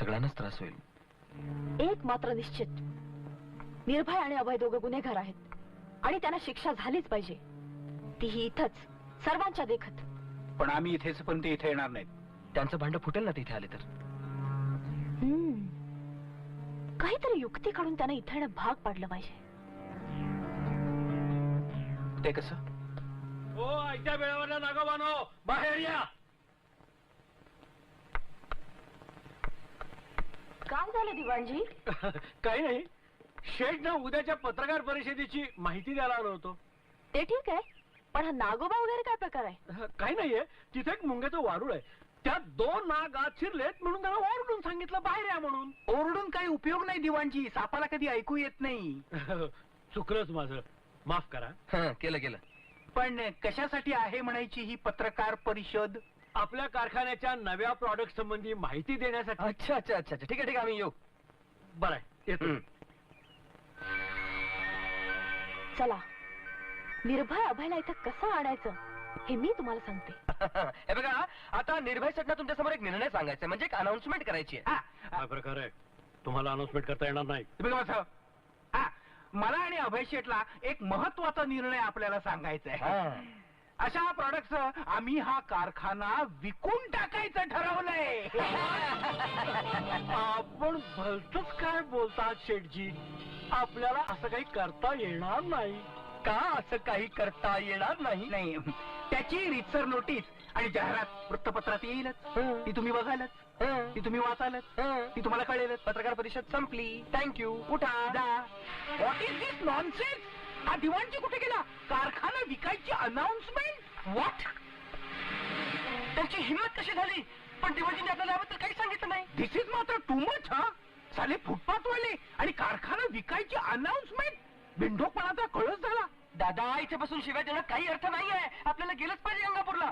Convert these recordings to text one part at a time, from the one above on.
सगळ्यांनाच त्रास होईल. एक मात्र निश्चित. निर्भय आणि अभय दोघं गुन्हेगार आहेत. आणि त्यांना शिक्षा झालीच पाहिजे. तीही इथंच सर्वांच्या देखत. पण आम्ही इथेच पण ते इथे येणार नाहीत. त्यांचं भांड फुटेल ना तिथे आले तर. हम्म. काहीतरी युक्ती काढून त्यांना इथं येणं भाग पाडलं पाहिजे. ते कसं? हो आयत्या वेळेवर नागोबानो बाहेर या! काय झालं दिवाणजी? काही नाही. शेठ ना उद्याच्या पत्रकार परिषदेची माहिती द्यायला आलो होतो. ते ठीक आहे पण हा नागोबा वगैरे काय प्रकार आहे? काही नाहीये. तिथे एक मुंग्याचं वारुळ आहे. त्यात दोन नाग आत शिरलेत म्हणून त्यांना ओरडून सांगितलं बाहेर या म्हणून. ओरडून काही उपयोग नाही दिवाणजी. सापाला कधी ऐकू येत नाही. चुकलंच माझं. माफ करा. हं, केलं केलं. पण कशासाठी आहे म्हणायची ही पत्रकार परिषद? आपल्या कारखान्याच्या नव्या प्रॉडक्ट संबंधी माहिती देण्यासाठी. अच्छा अच्छा अच्छा अच्छा. ठीक आहे ठीक आहे आम्ही येऊ. बरं आहे येतो. हं. चला. निर्भय अभयला इथं कसं आणायचं हे मी तुम्हाला सांगते. हे बघा आता निर्भय सटना तुमच्यासमोर एक निर्णय सांगायचा आहे, म्हणजे एक अनाउन्समेंट करायची आहे. हा, काय प्रकार आहे. तुम्हाला अनाउन्समेंट करता येणार नाही. हे बघा माझं. हा, मला आणि अभय शेठला एक महत्त्वाचा निर्णय आपल्याला सांगायचा आहे. हं. अशा प्रॉडक्ट आम्ही हा कारखाना विकून टाकायचं ठरवलंय. आपण भलतच काय बोलतात शेठजी? आपल्याला असं काही करता येणार नाही. का असं काही करता येणार नाही? नाही. त्याची रितसर नोटीस आणि जाहिरात वृत्तपत्रात येईलच. ती तुम्ही बघालच. ती तुम्ही वाचालच. ती तुम्हाला कळेलच. पत्रकार परिषद संपली. थँक्यू जा. व्हॉट इज दिस नॉनसेन्स हा दिवाणजी कुठे गेला? कारखाना विकायची अनाउन्समेंट व्हॉट त्यांची हिंमत कशी झाली? पण दिवाणजीने आपल्याला याबद्दल काही सांगितलं नाही. दिस इज मात्र टू मच हा साले फुटपाथ वाले आणि कारखाना विकायची अनाउन्समेंट बिंडोकपणाचा कळस झाला. दादा इथे बसून शिवाय देणं काही अर्थ नाहीये. आपल्याला गेलंच पाहिजे गंगापूरला.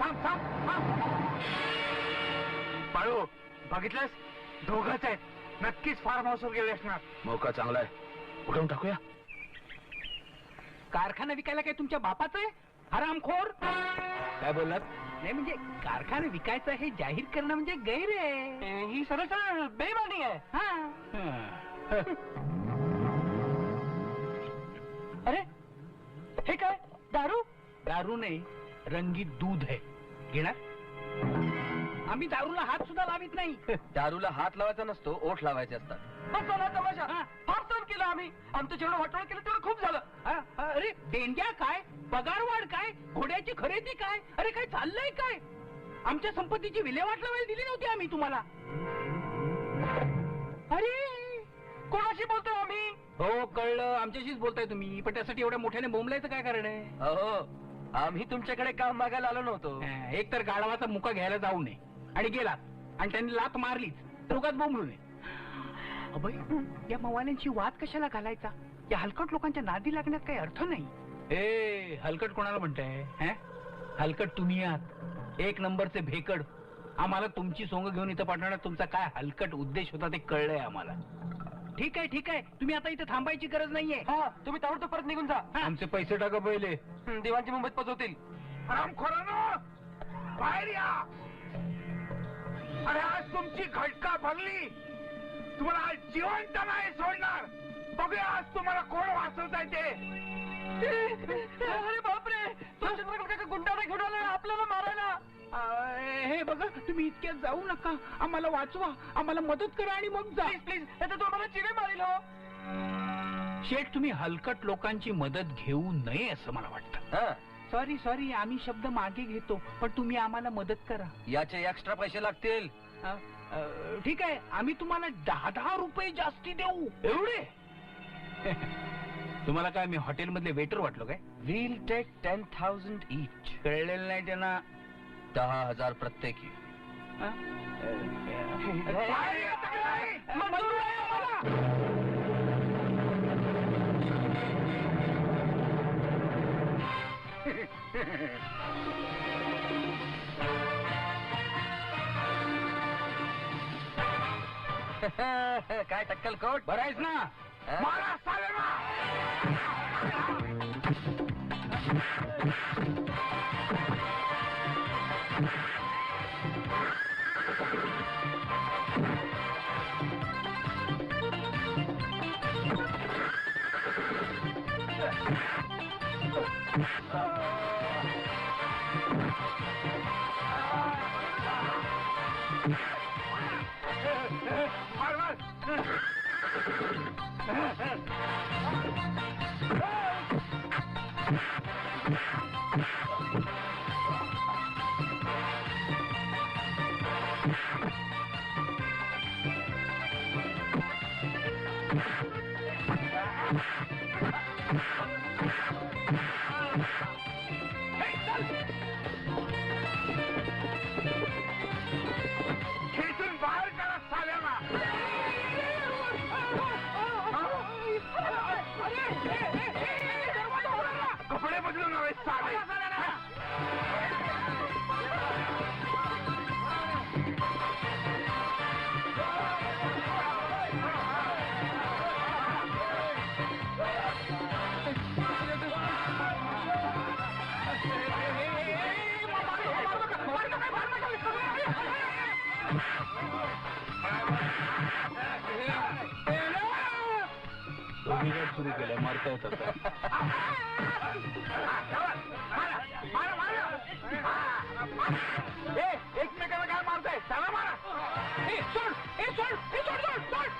थांब थांब थांब थांब. थांब. बाळू बघितलंस? दोघच आहेत. नक्कीच फार्म हाऊसवर गेले असणार. मौका चांगला आहे. उठवून टाकूया? कारखाना विकायला काय तुमच्या बापाचं आहे? हरामखोर? काय बोललात? नाही म्हणजे कारखाना विकायचं हे जाहीर करणं म्हणजे गैर आहे. ही सरळ सरळ बेमानी आहे हा. अरे हे काय? दारू? दारू नाही. रंगीत दूध आहे. घेणार? आम्ही दारूला हात सुद्धा लावित नाही. दारूला हात लावायचा नसतो ओठ लावायचे असतात. बस झाला तमाशा. हा. फार सहन केलं आम्ही. आमचं जेवढं वाटोळ केलं तेवढं खूप झालं. हा, हा, अरे देणग्या काय? पगारवाढ काय? घोड्याची खरेदी काय? अरे काय चाललंय काय? आमच्या संपत्तीची विल्हेवाट लावायला दिली नव्हती आम्ही तुम्हाला. अरे कोणाशी बोलतोय आम्ही हो कळलं. आमच्याशीच बोलताय तुम्ही. पण त्यासाठी एवढ्या मोठ्याने बोंबलायचं काय कारण आहे? हो आम्ही तुमच्याकडे काम मागायला आलो नव्हतो. एक तर गाढवाचा मुका घ्यायला जाऊ नये. आणि गेला आणि त्यांनी लात मारलीच. तर उगाच बोंबलू नये. अभय या मवाल्यांची वाद कशाला घालायचा? या हलकट लोकांच्या नादी लागण्यात काही अर्थ नाही. ए हलकट कोणाला म्हणताय? हं? हलकट तुम्ही आहात. एक नंबरचे भेकड. आम्हाला तुमची सोंग घेऊन इथं पाठवण्यात तुमचा काय हलकट उद्देश होता ते कळलंय आम्हाला. ठीक आहे ठीक आहे. तुम्ही आता इथे थांबायची गरज नाहीये. हा तुम्ही ताबडतोब परत निघून जा. आमचे पैसे टाका पहिले. हं, दिवाणची मुंबईत पोचवतील. बाहेर या! अरे आज तुमची घटका भरली. तुम्हाला आज जिवंत नाही सोडणार. बघूया आज तुम्हाला कोण वाचवताय ते. अरे बापरे! तो चंद्रकांत काका गुंडाने घेऊन आला आपल्याला मारायला? हे बघा तुम्ही इतक्यात जाऊ नका. आम्हाला वाचवा आम्हाला मदत करा आणि मग जा. प्लीज प्लीज आता तो आम्हाला चिरे मारेल हो. शेठ तुम्ही हलकट लोकांची मदत घेऊ नये असं मला वाटतं. हा, सॉरी सॉरी आम्ही शब्द मागे घेतो पण तुम्ही आम्हाला मदत करा. याचे एक्स्ट्रा पैसे लागतील. ठीक आहे आम्ही तुम्हाला दहा दहा रुपये जास्ती देऊ. एवढे? तुम्हाला काय मी हॉटेलमधले वेटर वाटलो काय? Will take ten thousand each कळलेलं नाही त्यांना. दहा हजार प्रत्येकी. काय टक्कल कोट आहेस ना? मारा Marvel! खेचून बाहेर करा साल्याला कपडे बदलून हवे साले सुरू केलं मारता येतात. एकमेकाला काय मारताय. त्याला मारा. ए सोड ए सोड सोड सोड सोड.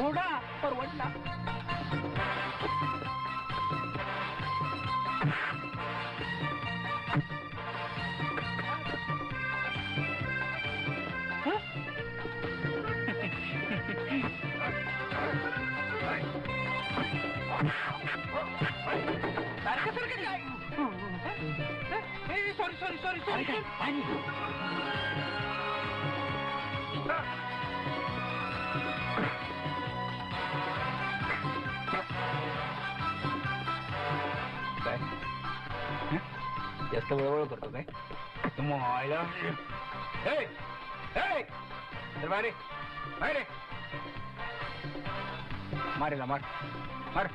घोडा परवडला सारखं सारखं काय सॉरी सॉरी सॉरी सॉरी काय जास्त वळवळ करतो काय? बाहेर. बाहेर ये. मार मार.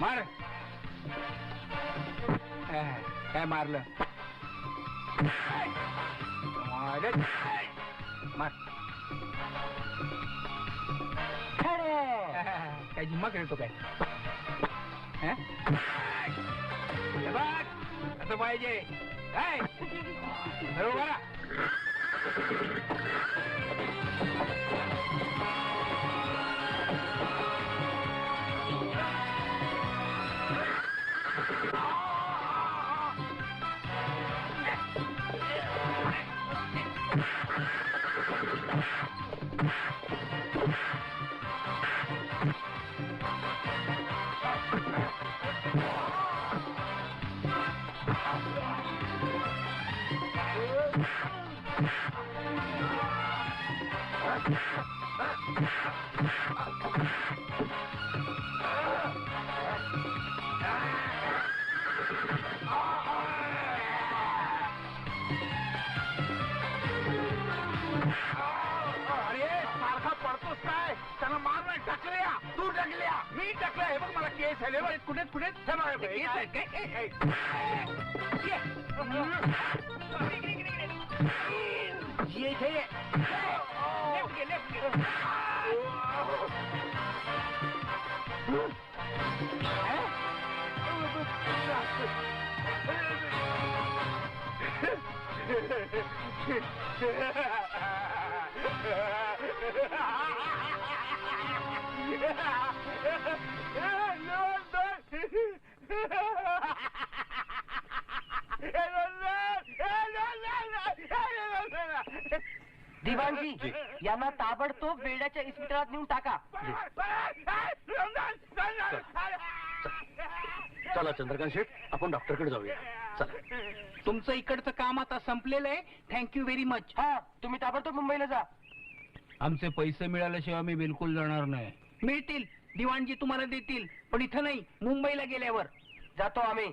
मार. काय मारलं. मार. काय जिम्मा खेळतो काय? असं पाहिजे. काय बरोबर अरे सारखा पडतोस काय? त्याला मार नाही टाकल्या तू टाकल्या मी टाकल्या हे बघ मला केस आले. बघ कुठे कुठे केस आहेत काय ए, ए. ये. ये इथे ये. Left घे, left घे. दिवाणजी यांना ताबडतोब बेड्याच्या इस्पितळात नेऊन टाका. चला चंद्रकांत शेठ आपण डॉक्टरकडे जाऊया. चला. तुमचं इकडचं काम आता संपलेलं आहे. थँक्यू व्हेरी मच हा तुम्ही ताबडतोब मुंबईला जा. आमचे पैसे मिळाल्याशिवाय मी बिलकुल जाणार नाही. मिळतील. दिवाणजी तुम्हाला देतील. पण इथं नाही मुंबईला गेल्यावर. जातो आम्ही.